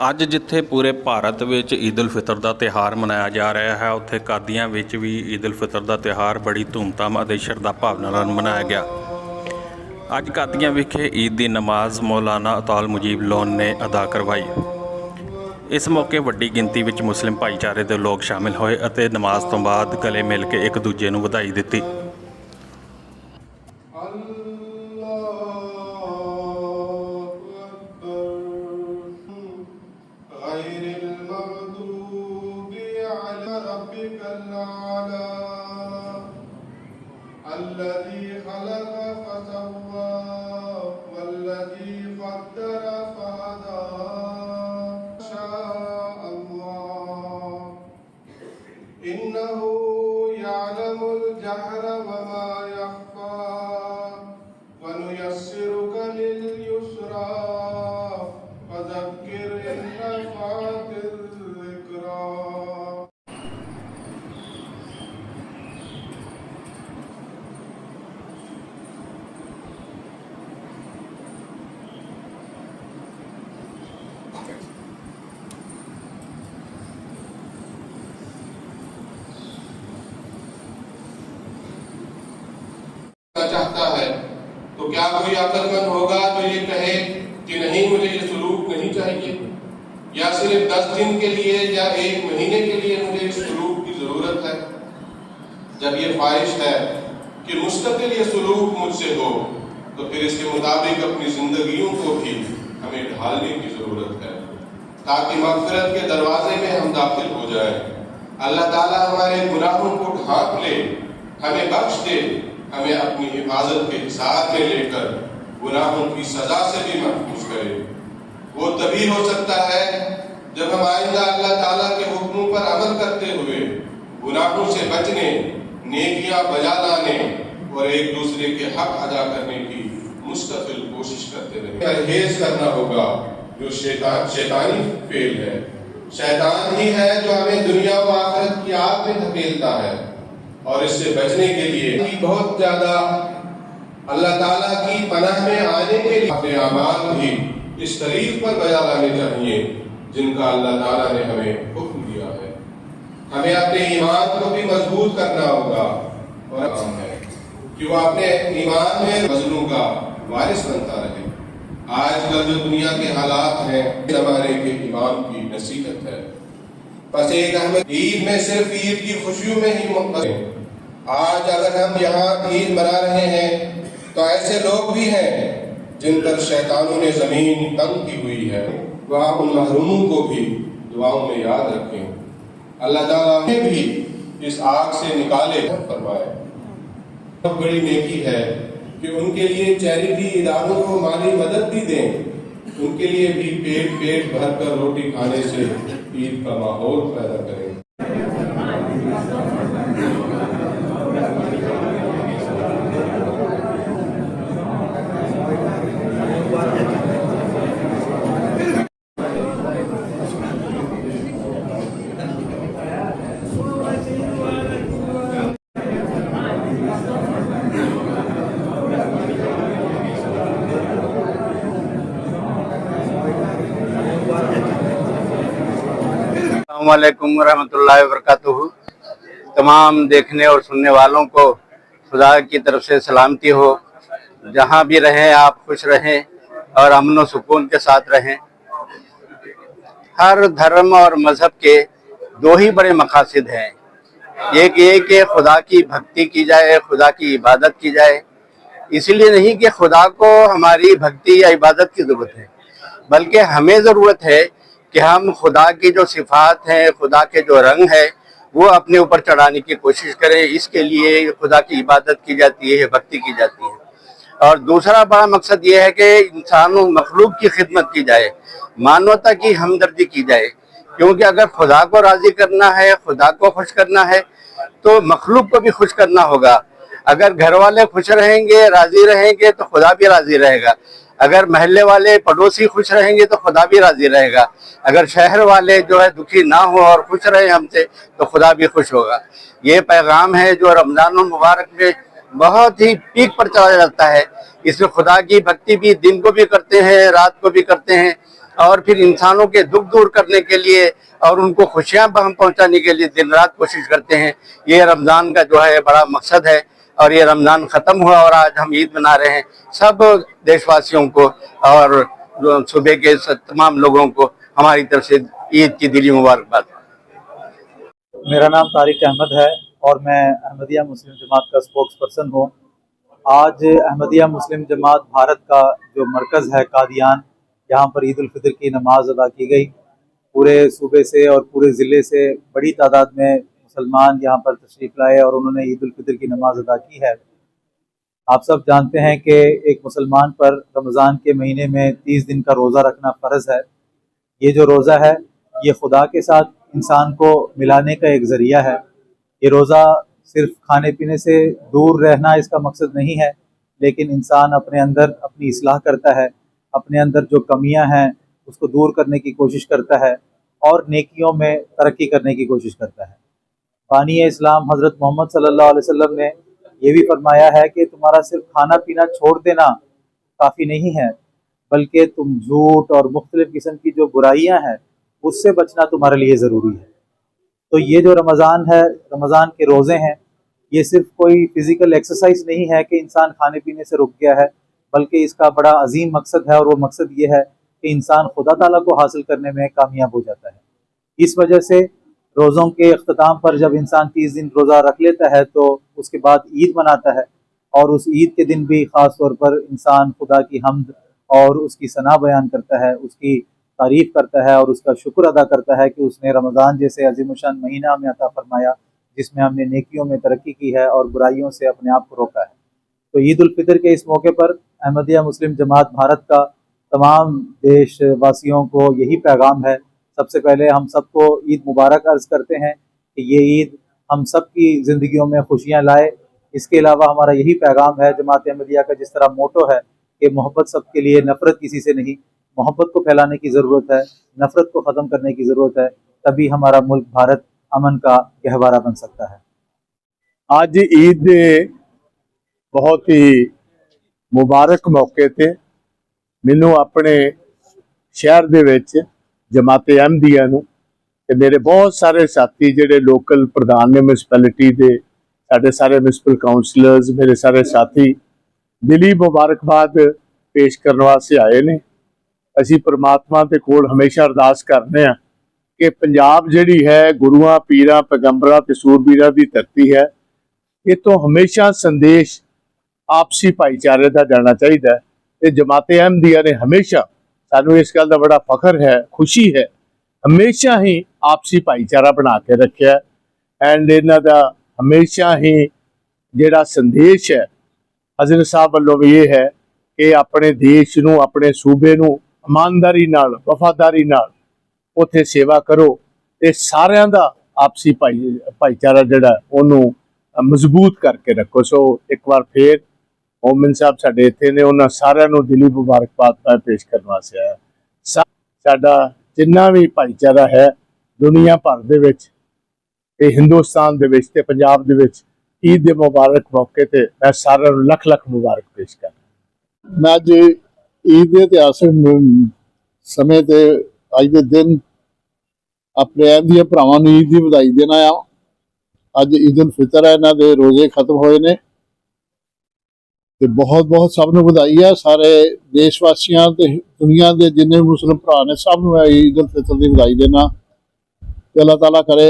ਅੱਜ ਜਿੱਥੇ ਪੂਰੇ ਭਾਰਤ ਵਿੱਚ ਈਦ ਉਲ ਫਿਤਰ ਦਾ ਤਿਹਾਰ ਮਨਾਇਆ ਜਾ ਰਿਹਾ ਹੈ, ਉੱਥੇ ਕਾਦੀਆਂ ਵਿੱਚ ਵੀ ਈਦ ਉਲ ਫਿਤਰ ਦਾ ਤਿਹਾਰ ਬੜੀ ਧੂਮਧਾਮ ਅਤੇ ਸ਼ਰਧਾ ਭਾਵਨਾ ਨਾਲ ਮਨਾਇਆ ਗਿਆ। ਅੱਜ ਕਾਦੀਆਂ ਵਿਖੇ ਈਦ ਦੀ ਨਮਾਜ਼ ਮੌਲਾਨਾ ਅਤਾਲ ਮੁਜੀਬ ਲੋਨ ਨੇ ਅਦਾ ਕਰਵਾਈ। ਇਸ ਮੌਕੇ ਵੱਡੀ ਗਿਣਤੀ ਵਿੱਚ ਮੁਸਲਿਮ ਭਾਈਚਾਰੇ ਦੇ ਲੋਕ ਸ਼ਾਮਿਲ ਹੋਏ ਅਤੇ ਨਮਾਜ਼ ਤੋਂ ਬਾਅਦ ਗਲੇ ਮਿਲ ਕੇ ਇੱਕ ਦੂਜੇ ਨੂੰ ਵਧਾਈ ਦਿੱਤੀ। إنه يعلم الجهر وما چاہتا ہے۔ تو کیا کوئی عقل مند ہوگا تو یہ کہے کہ نہیں، مجھے یہ سلوک نہیں چاہیے۔ یا صرف دس دن کے لیے یا ایک مہینے کے لیے مجھے اس سلوک کی ضرورت ہے؟ جب یہ خواہش ہے کہ مستقل یہ سلوک مجھ سے ہو، تو پھر اس کے مطابق اپنی زندگیوں کو بھی ہمیں ڈھالنے کی ضرورت ہے۔ تاکہ مغفرت کے دروازے میں ہم داخل ہو جائیں۔ اللہ تعالیٰ ہمارے گناہوں کو ڈھانک لے، ہمیں بخش دے۔ ہمیں اپنی حفاظت کے ساتھ میں لے کر گناہوں کی سزا سے بھی محفوظ کرے وہ تبھی ہو سکتا ہے جب ہم آئندہ اللہ تعالیٰ کے حکموں پر عمل کرتے ہوئے گناہوں سے بچنے، نیکیاں بجا لانے اور ایک دوسرے کے حق ادا کرنے کی مستقل کوشش کرتے رہے پرہیز کرنا ہوگا جو شیطان، شیطانی فیل ہے۔ شیطان ہی ہے جو ہمیں دنیا و آخرت کی آگ میں دھکیلتا ہے۔ اور اس سے بچنے کے لیے بہت زیادہ اللہ تعالیٰ کی پناہ میں آنے کے لیے اپنے اعمال بھی اس طریق پر بیا لانے چاہیے جن کا اللہ تعالیٰ نے ہمیں حکم دیا ہے۔ ہمیں اپنے ایمان کو بھی مضبوط کرنا ہوگا۔ اور ہے کہ وہ اپنے ایمان میں مظلوم کا وارث بنتا رہے؟ آج کل جو دنیا کے حالات ہیں ہمارے کے ایمان کی نصیحت ہے۔ پس ایک احمد، عید میں صرف عید کی خوشیوں میں ہی مقدر ہے۔ آج اگر ہم یہاں عید منا رہے ہیں، تو ایسے لوگ بھی ہیں جن پر شیطانوں نے زمین تنگ کی ہوئی ہے۔ وہ آپ ان محروموں کو بھی دعاؤں میں یاد رکھیں۔ اللہ تعالیٰ نے بھی اس آگ سے نکالے فرمائے۔ سب بڑی نیکی ہے کہ ان کے لیے چیریٹی اداروں کو مالی مدد بھی دیں۔ ان کے لیے بھی پیٹ پیٹ بھر کر روٹی کھانے سے عید کا ماحول پیدا کریں۔ السلام علیکم ورحمۃ اللہ وبرکاتہ۔ تمام دیکھنے اور سننے والوں کو خدا کی طرف سے سلامتی ہو۔ جہاں بھی رہیں آپ خوش رہیں اور امن و سکون کے ساتھ رہیں۔ ہر دھرم اور مذہب کے دو ہی بڑے مقاصد ہیں۔ ایک یہ کہ خدا کی بھکتی کی جائے، خدا کی عبادت کی جائے۔ اس لیے نہیں کہ خدا کو ہماری بھکتی یا عبادت کی ضرورت ہے، بلکہ ہمیں ضرورت ہے کہ ہم خدا کی جو صفات ہیں، خدا کے جو رنگ ہے وہ اپنے اوپر چڑھانے کی کوشش کریں۔ اس کے لیے خدا کی عبادت کی جاتی ہے، بھکتی کی جاتی ہے۔ اور دوسرا بڑا مقصد یہ ہے کہ انسان و مخلوق کی خدمت کی جائے، مانوتا کی ہمدردی کی جائے۔ کیونکہ اگر خدا کو راضی کرنا ہے، خدا کو خوش کرنا ہے، تو مخلوق کو بھی خوش کرنا ہوگا۔ اگر گھر والے خوش رہیں گے، راضی رہیں گے، تو خدا بھی راضی رہے گا۔ اگر محلے والے پڑوسی خوش رہیں گے تو خدا بھی راضی رہے گا۔ اگر شہر والے جو ہے دکھی نہ ہوں اور خوش رہیں ہم سے تو خدا بھی خوش ہوگا۔ یہ پیغام ہے جو رمضان المبارک میں بہت ہی پیک پر چلا جاتا ہے۔ اس میں خدا کی بھکتی بھی دن کو بھی کرتے ہیں، رات کو بھی کرتے ہیں۔ اور پھر انسانوں کے دکھ دور کرنے کے لیے اور ان کو خوشیاں بہم پہنچانے کے لیے دن رات کوشش کرتے ہیں۔ یہ رمضان کا جو ہے بڑا مقصد ہے۔ اور یہ رمضان ختم ہوا اور آج ہم عید منا رہے ہیں۔ سب دیش واسیوں کو اور صوبے کے تمام لوگوں کو ہماری طرف سے عید کی دلی مبارکباد۔ میرا نام طارق احمد ہے اور میں احمدیہ مسلم جماعت کا اسپوکس پرسن ہوں۔ آج احمدیہ مسلم جماعت بھارت کا جو مرکز ہے قادیان، یہاں پر عید الفطر کی نماز ادا کی گئی۔ پورے صوبے سے اور پورے ضلع سے بڑی تعداد میں مسلمان یہاں پر تشریف لائے اور انہوں نے عید الفطر کی نماز ادا کی ہے۔ آپ سب جانتے ہیں کہ ایک مسلمان پر رمضان کے مہینے میں تیس دن کا روزہ رکھنا فرض ہے۔ یہ جو روزہ ہے، یہ خدا کے ساتھ انسان کو ملانے کا ایک ذریعہ ہے۔ یہ روزہ صرف کھانے پینے سے دور رہنا اس کا مقصد نہیں ہے، لیکن انسان اپنے اندر اپنی اصلاح کرتا ہے۔ اپنے اندر جو کمیاں ہیں، اس کو دور کرنے کی کوشش کرتا ہے اور نیکیوں میں ترقی کرنے کی کوشش کرتا ہے۔ بانی اسلام حضرت محمد صلی اللہ علیہ وسلم نے یہ بھی فرمایا ہے کہ تمہارا صرف کھانا پینا چھوڑ دینا کافی نہیں ہے، بلکہ تم جھوٹ اور مختلف قسم کی جو برائیاں ہیں، اس سے بچنا تمہارے لیے ضروری ہے۔ تو یہ جو رمضان ہے، رمضان کے روزے ہیں، یہ صرف کوئی فزیکل ایکسرسائز نہیں ہے کہ انسان کھانے پینے سے رک گیا ہے، بلکہ اس کا بڑا عظیم مقصد ہے اور وہ مقصد یہ ہے کہ انسان خدا تعالیٰ کو حاصل کرنے میں کامیاب ہو جاتا ہے۔ اس وجہ سے روزوں کے اختتام پر جب انسان تیس دن روزہ رکھ لیتا ہے تو اس کے بعد عید مناتا ہے اور اس عید کے دن بھی خاص طور پر انسان خدا کی حمد اور اس کی ثنا بیان کرتا ہے، اس کی تعریف کرتا ہے اور اس کا شکر ادا کرتا ہے کہ اس نے رمضان جیسے عظیم الشان مہینہ میں عطا فرمایا، جس میں ہم نے نیکیوں میں ترقی کی ہے اور برائیوں سے اپنے آپ کو روکا ہے۔ تو عید الفطر کے اس موقع پر احمدیہ مسلم جماعت بھارت کا تمام دیش واسیوں کو یہی پیغام ہے سب سے پہلے ہم سب کو عید مبارک عرض کرتے ہیں کہ یہ عید ہم سب کی زندگیوں میں خوشیاں لائے۔ اس کے علاوہ ہمارا یہی پیغام ہے جماعت احمدیہ کا جس طرح موٹو ہے کہ محبت سب کے لیے نفرت کسی سے نہیں، محبت کو پھیلانے کی ضرورت ہے، نفرت کو ختم کرنے کی ضرورت ہے، تبھی ہمارا ملک بھارت امن کا گہوارہ بن سکتا ہے۔ آج عید بہت ہی مبارک موقع تھے ਮੈਨੂੰ اپنے شہر دے ਵਿੱਚ ਜਮਾਤੇ ਅਹਿਮਦੀਆ ਨੂੰ ਤੇ ਮੇਰੇ ਬਹੁਤ ਸਾਰੇ ਸਾਥੀ ਜਿਹੜੇ ਲੋਕਲ ਪ੍ਰਧਾਨ ਨੇ ਮਿਊਨਿਸਪੈਲਿਟੀ ਦੇ, ਸਾਡੇ ਸਾਰੇ ਮਿਊਨਿਸਪਲ ਕਾਉਂਸਲਰਸ ਮੇਰੇ ਸਾਰੇ ਸਾਥੀ, ਦਿਲੀ ਮੁਬਾਰਕਬਾਦ ਪੇਸ਼ ਕਰਨ ਵਾਸਤੇ ਆਏ ਨੇ। ਅਸੀਂ ਪ੍ਰਮਾਤਮਾ ਦੇ ਕੋਲ ਹਮੇਸ਼ਾ ਅਰਦਾਸ ਕਰਦੇ ਆ ਕਿ ਪੰਜਾਬ ਜਿਹੜੀ ਹੈ, ਗੁਰੂਆਂ, ਪੀਰਾਂ, ਪੈਗੰਬਰਾਂ ਤੇ ਸੂਰਬੀਰਾਂ ਦੀ ਧਰਤੀ ਹੈ ਇਹ ਤੋਂ ਹਮੇਸ਼ਾ ਸੰਦੇਸ਼ ਆਪਸੀ ਭਾਈਚਾਰੇ ਦਾ ਜਾਣਾ ਚਾਹੀਦਾ ਹੈ ਤੇ ਜਮਾਤੇ ਅਹਿਮਦੀਆ ਨੇ ਹਮੇਸ਼ਾ ਸਾਨੂੰ ਇਸ ਗੱਲ ਦਾ ਬੜਾ ਫਖਰ ਹੈ, ਖੁਸ਼ੀ ਹੈ। ਹਮੇਸ਼ਾ ਹੀ ਆਪਸੀ ਭਾਈਚਾਰਾ ਬਣਾ ਕੇ ਰੱਖਿਆ ਐਂਡ ਇਹਨਾਂ ਦਾ ਹਮੇਸ਼ਾ ਹੀ ਜਿਹੜਾ ਸੰਦੇਸ਼ ਹੈ, ਹਜ਼ਰਤ ਸਾਹਿਬ ਵੱਲੋਂ ਵੀ ਇਹ ਹੈ ਕਿ ਆਪਣੇ ਦੇਸ਼ ਨੂੰ, ਆਪਣੇ ਸੂਬੇ ਨੂੰ ਇਮਾਨਦਾਰੀ ਨਾਲ, ਵਫਾਦਾਰੀ ਨਾਲ ਉੱਥੇ ਸੇਵਾ ਕਰੋ ਤੇ ਸਾਰਿਆਂ ਦਾ ਆਪਸੀ ਭਾਈ, ਭਾਈਚਾਰਾ ਜਿਹੜਾ ਉਹਨੂੰ ਮਜ਼ਬੂਤ ਕਰਕੇ ਰੱਖੋ। ਸੋ ਇੱਕ ਵਾਰ ਫੇਰ ਓਮਨ ਸਾਹਿਬ ਸਾਡੇ ਇੱਥੇ ਨੇ, ਉਹਨਾਂ ਸਾਰਿਆਂ ਨੂੰ ਦਿਲੀ ਮੁਬਾਰਕਬਾਦ ਪੇਸ਼ ਕਰਨ ਵਾਸਤੇ ਆਇਆ। ਸਾਡਾ ਜਿੰਨਾ ਵੀ ਭਾਈਚਾਰਾ ਹੈ ਦੁਨੀਆ ਭਰ ਦੇ ਵਿੱਚ, ਇਹ ਹਿੰਦੁਸਤਾਨ ਦੇ ਵਿੱਚ ਤੇ ਪੰਜਾਬ ਦੇ ਵਿੱਚ, ਈਦ ਦੇ ਮੁਬਾਰਕ ਮੌਕੇ ਤੇ ਮੈਂ ਸਾਰਿਆਂ ਨੂੰ ਲੱਖ ਲੱਖ ਮੁਬਾਰਕ ਪੇਸ਼ ਕਰਦਾ ਮੈਂ ਅੱਜ ਈਦ ਦੇ ਇਤਿਹਾਸਕ ਮ- ਸਮੇਂ ਤੇ ਅੱਜ ਦੇ ਦਿਨ ਆਪਣੇ ਦੀਆਂ ਭਰਾਵਾਂ ਨੂੰ ਈਦ ਦੀ ਵਧਾਈ ਦੇਣਾ ਆ ਅੱਜ ਈਦ ਉਲ ਫਿਤਰ ਹੈ, ਇਹਨਾਂ ਦੇ ਰੋਜ਼ੇ ਖਤਮ ਹੋਏ ਨੇ। ਤੇ ਬਹੁਤ ਬਹੁਤ ਸਭ ਨੂੰ ਵਧਾਈ ਆ। ਸਾਰੇ ਦੇਸ਼ ਵਾਸੀਆਂ ਤੇ ਦੁਨੀਆ ਦੇ ਜਿੰਨੇ ਵੀ ਭਰਾ ਨੇ, ਸਭ ਨੂੰ ਈਦ ਉਲ ਫਿਤਰ ਦੀ ਵਧਾਈ ਦੇਣਾ। ਤੇ ਅੱਲਾਹ ਤਾਲਾ ਕਰੇ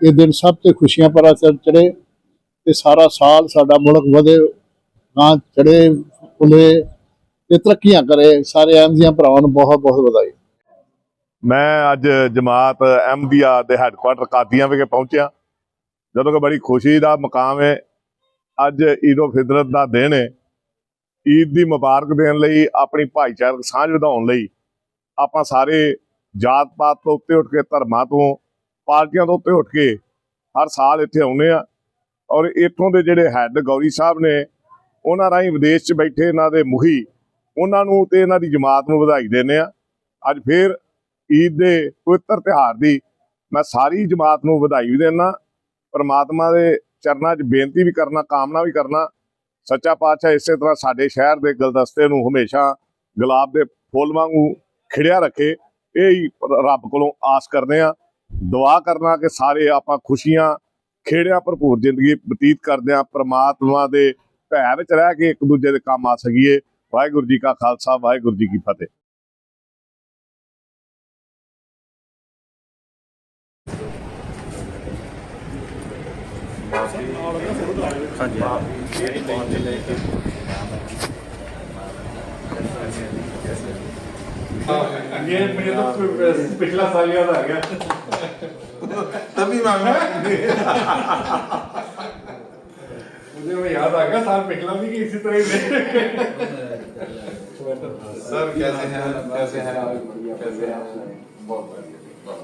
ਇਹ ਦਿਨ ਸਭ ਤੇ ਖੁਸ਼ੀਆਂ ਭਰਾ ਚੜੇ ਤੇ ਸਾਰਾ ਸਾਲ ਸਾਡਾ ਮੁਲਕ ਵਧੇ ਗਾਂ ਚੜੇ ਫੁੱਲੇ ਤੇ ਤਰੱਕੀਆਂ ਕਰੇ। ਸਾਰੇ ਅਹਿਮਦੀਆਂ ਭਰਾਵਾਂ ਨੂੰ ਬਹੁਤ ਬਹੁਤ ਵਧਾਈ। ਮੈਂ ਅੱਜ ਜਮਾਤ ਅਹਿਮਦੀਆ ਦੇ ਹੈੱਡਕੁਆਟਰ ਕਾਦੀਆਂ ਵਿਖੇ ਪਹੁੰਚਿਆ। ਜਦੋਂ ਕਿ ਬੜੀ ਖੁਸ਼ੀ ਦਾ ਮਕਾਮ ਹੈ ਅੱਜ ਈਦੋ ਫਿਤਰਤ ਦਾ ਦਿਨ ਹੈ ਈਦ ਦੀ ਮੁਬਾਰਕ ਦੇਣ ਲਈ, ਆਪਣੀ ਭਾਈਚਾਰਕ ਸਾਂਝ ਵਧਾਉਣ ਲਈ ਆਪਾਂ ਸਾਰੇ ਜਾਤ ਪਾਤ ਤੋਂ ਉੱਤੇ ਉੱਠ ਕੇ, ਧਰਮਾਂ ਤੋਂ, ਪਾਰਟੀਆਂ ਤੋਂ ਉੱਤੇ ਉੱਠ ਕੇ ਹਰ ਸਾਲ ਇੱਥੇ ਆਉਂਦੇ ਆ ਔਰ ਇੱਥੋਂ ਦੇ ਜਿਹੜੇ ਹੈੱਡ ਗੌਰੀ ਸਾਹਿਬ ਨੇ, ਉਹਨਾਂ ਰਾਹੀਂ ਵਿਦੇਸ਼ 'ਚ ਬੈਠੇ ਇਹਨਾਂ ਦੇ ਮੁਖੀ, ਉਹਨਾਂ ਨੂੰ ਤੇ ਇਹਨਾਂ ਦੀ ਜਮਾਤ ਨੂੰ ਵਧਾਈ ਦਿੰਦੇ ਆ ਅੱਜ ਫੇਰ ਈਦ ਦੇ ਪਵਿੱਤਰ ਤਿਉਹਾਰ ਦੀ ਮੈਂ ਸਾਰੀ ਜਮਾਤ ਨੂੰ ਵਧਾਈ ਵੀ ਦੇਣਾ ਪਰਮਾਤਮਾ ਦੇ ਚਰਨਾਂ 'ਚ ਬੇਨਤੀ ਵੀ ਕਰਨਾ, ਕਾਮਨਾ ਵੀ ਕਰਨਾ। ਸੱਚਾ ਪਾਤਸ਼ਾਹ ਇਸੇ ਤਰ੍ਹਾਂ ਸਾਡੇ ਸ਼ਹਿਰ ਦੇ ਗੁਲਦਸਤੇ ਨੂੰ ਹਮੇਸ਼ਾ ਗੁਲਾਬ ਦੇ ਫੁੱਲ ਵਾਂਗੂ ਖਿੜਿਆ ਰੱਖੇ। ਇਹ ਹੀ ਰੱਬ ਕੋਲੋਂ ਆਸ ਕਰਦੇ ਆ ਦੁਆ ਕਰਨਾ ਕਿ ਸਾਰੇ ਆਪਾਂ ਖੁਸ਼ੀਆਂ, ਖੇੜਿਆਂ ਭਰਪੂਰ ਜ਼ਿੰਦਗੀ ਬਤੀਤ ਕਰਦੇ ਆ ਪ੍ਰਮਾਤਮਾ ਦੇ ਭੈ ਵਿੱਚ ਰਹਿ ਕੇ ਇੱਕ ਦੂਜੇ ਦੇ ਕੰਮ ਆ ਸਕੀਏ। ਵਾਹਿਗੁਰੂ ਜੀ ਕਾ ਖਾਲਸਾ, ਵਾਹਿਗੁਰੂ ਜੀ ਕੀ ਫਤਿਹ। ਹਾਂਜੀ یہ پچھلا سال یاد آ گیا۔ تبھی مانگا مجھے وہ یاد آ گیا سال پچھلا بھی کہ اسی طرح سے سر کیسے ہیں؟ کیسے ہیں؟ کیسے ہیں؟ بہت بڑھیا۔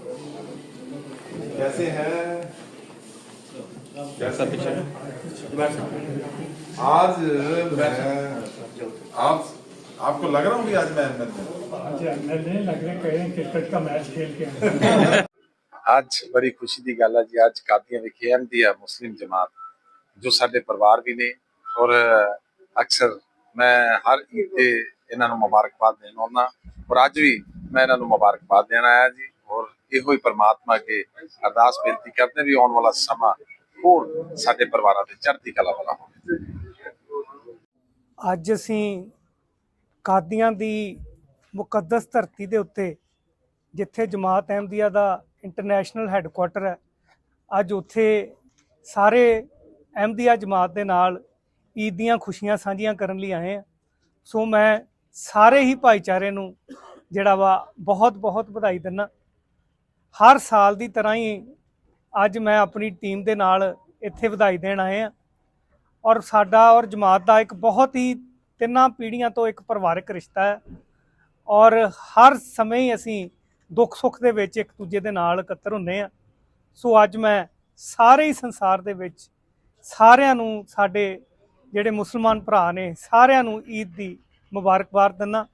کیسے ہیں؟ آج آپ آپ کو لگ رہا ہوں آج میں احمد آج بڑی خوشی دی گالا جی۔ آج قادیاں وکھے ہم دیا مسلم جماعت جو ساڑے پروار بھی نے۔ اور اکثر میں ہر عید انہوں مبارک بات دینا ہونا اور آج بھی میں انہوں مبارک بات دینا آیا جی۔ اور یہ ہوئی پرماتمہ کے ارداس بیلتی کرنے بھی آن والا سما ਹੋਰ ਸਾਡੇ ਪਰਿਵਾਰਾਂ ਦੇ ਚੜ੍ਹਦੀ ਕਲਾ ਵਾਲਾ ਹੋਵੇ। ਅੱਜ ਅਸੀਂ ਕਾਦੀਆਂ ਦੀ ਮੁਕੱਦਸ ਧਰਤੀ ਦੇ ਉੱਤੇ, ਜਿੱਥੇ ਜਮਾਤ ਅਹਿਮਦੀਆ ਦਾ ਇੰਟਰਨੈਸ਼ਨਲ ਹੈੱਡਕੁਆਟਰ ਹੈ, ਅੱਜ ਉੱਥੇ ਸਾਰੇ ਅਹਿਮਦੀਆ ਜਮਾਤ ਦੇ ਨਾਲ ਈਦ ਦੀਆਂ ਖੁਸ਼ੀਆਂ ਸਾਂਝੀਆਂ ਕਰਨ ਲਈ ਆਏ ਹਾਂ। ਸੋ ਮੈਂ ਸਾਰੇ ਹੀ ਭਾਈਚਾਰੇ ਨੂੰ ਜਿਹੜਾ ਵਾ ਬਹੁਤ ਬਹੁਤ ਵਧਾਈ ਦਿੰਦਾ। ਹਰ ਸਾਲ ਦੀ ਤਰ੍ਹਾਂ ਹੀ ਅੱਜ ਮੈਂ ਆਪਣੀ ਟੀਮ ਦੇ ਨਾਲ ਇੱਥੇ ਵਧਾਈ ਦੇਣ ਆਏ ਹਾਂ। ਔਰ ਸਾਡਾ ਔਰ ਜਮਾਤ ਦਾ ਇੱਕ ਬਹੁਤ ਹੀ ਤਿੰਨਾਂ ਪੀੜ੍ਹੀਆਂ ਤੋਂ ਇੱਕ ਪਰਿਵਾਰਕ ਰਿਸ਼ਤਾ ਹੈ। ਔਰ ਹਰ ਸਮੇਂ ਹੀ ਅਸੀਂ ਦੁੱਖ ਸੁੱਖ ਦੇ ਵਿੱਚ ਇੱਕ ਦੂਜੇ ਦੇ ਨਾਲ ਇਕੱਤਰ ਹੁੰਦੇ ਆ ਸੋ ਅੱਜ ਮੈਂ ਸਾਰੇ ਹੀ ਸੰਸਾਰ ਦੇ ਵਿੱਚ ਸਾਰਿਆਂ ਨੂੰ, ਸਾਡੇ ਜਿਹੜੇ ਮੁਸਲਮਾਨ ਭਰਾ ਨੇ, ਸਾਰਿਆਂ ਨੂੰ ਈਦ ਦੀ ਮੁਬਾਰਕਬਾਦ ਦਿੰਦਾ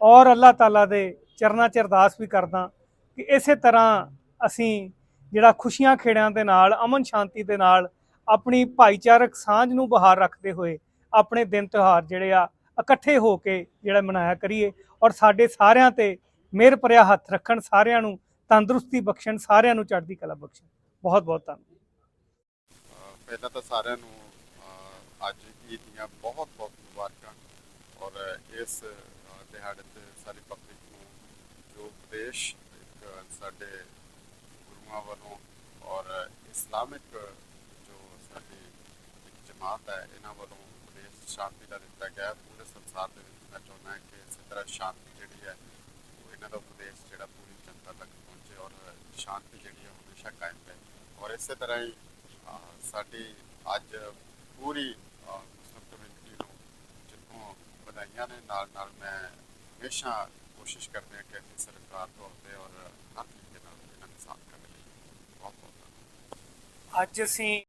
ਔਰ ਅੱਲਾਹ ਤਾਲਾ ਦੇ ਚਰਨਾਂ 'ਚ ਅਰਦਾਸ ਵੀ ਕਰਦਾ ਕਿ ਇਸੇ ਤਰ੍ਹਾਂ ਅਸੀਂ ਜਿਹੜਾ ਖੁਸ਼ੀਆਂ ਖੇੜਿਆਂ ਦੇ ਨਾਲ, ਅਮਨ ਸ਼ਾਂਤੀ ਦੇ ਨਾਲ ਆਪਣੀ ਭਾਈਚਾਰਕ ਸਾਂਝ ਨੂੰ ਬਹਾਰ ਰੱਖਦੇ ਹੋਏ ਆਪਣੇ ਦਿਨ ਤਿਉਹਾਰ ਜਿਹੜੇ ਆ, ਇਕੱਠੇ ਹੋ ਕੇ ਜਿਹੜਾ ਮਨਾਇਆ ਕਰੀਏ ਔਰ ਸਾਡੇ ਸਾਰਿਆਂ ਤੇ ਮਿਹਰ ਭਰਿਆ ਹੱਥ ਰੱਖਣ, ਸਾਰਿਆਂ ਨੂੰ ਤੰਦਰੁਸਤੀ ਬਖਸ਼ਣ, ਸਾਰਿਆਂ ਨੂੰ ਚੜ੍ਹਦੀ ਕਲਾ ਬਖਸ਼ਣ। ਬਹੁਤ ਬਹੁਤ ਧੰਨਵਾਦ। ਪਹਿਲਾਂ ਤਾਂ ਸਾਰਿਆਂ ਨੂੰ ਅੱਜ ਈਦ ਦੀਆਂ ਬਹੁਤ ਬਹੁਤ ਮੁਬਾਰਕਾਂ ਔਰ ਇਸ ਦਿਹਾੜੇ ਤੇ ਸਾਰੀ ਪਬਲਿਕ ਨੂੰ ਜੋ ਉਪਦੇਸ਼ ਸਾਡੇ و اسلامک جو ساری جماعت ہے انہوں ودیش شانتی دیا ہے پورے سنسارا چاہتا ہوں کہ اسی طرح شانتی جہی ہے پرد جا پوری جنتا تک پہنچے اور شانتی جی ہمیشہ قائم رہے۔ اور اس طرح ہی ساری اج پوری مسلم کمیونٹی جتوں بدھائیاں نے میں ہمیشہ کوشش کردہ کہ ابھی سرکار طور پہ اور ਅੱਜ ਅਸੀਂ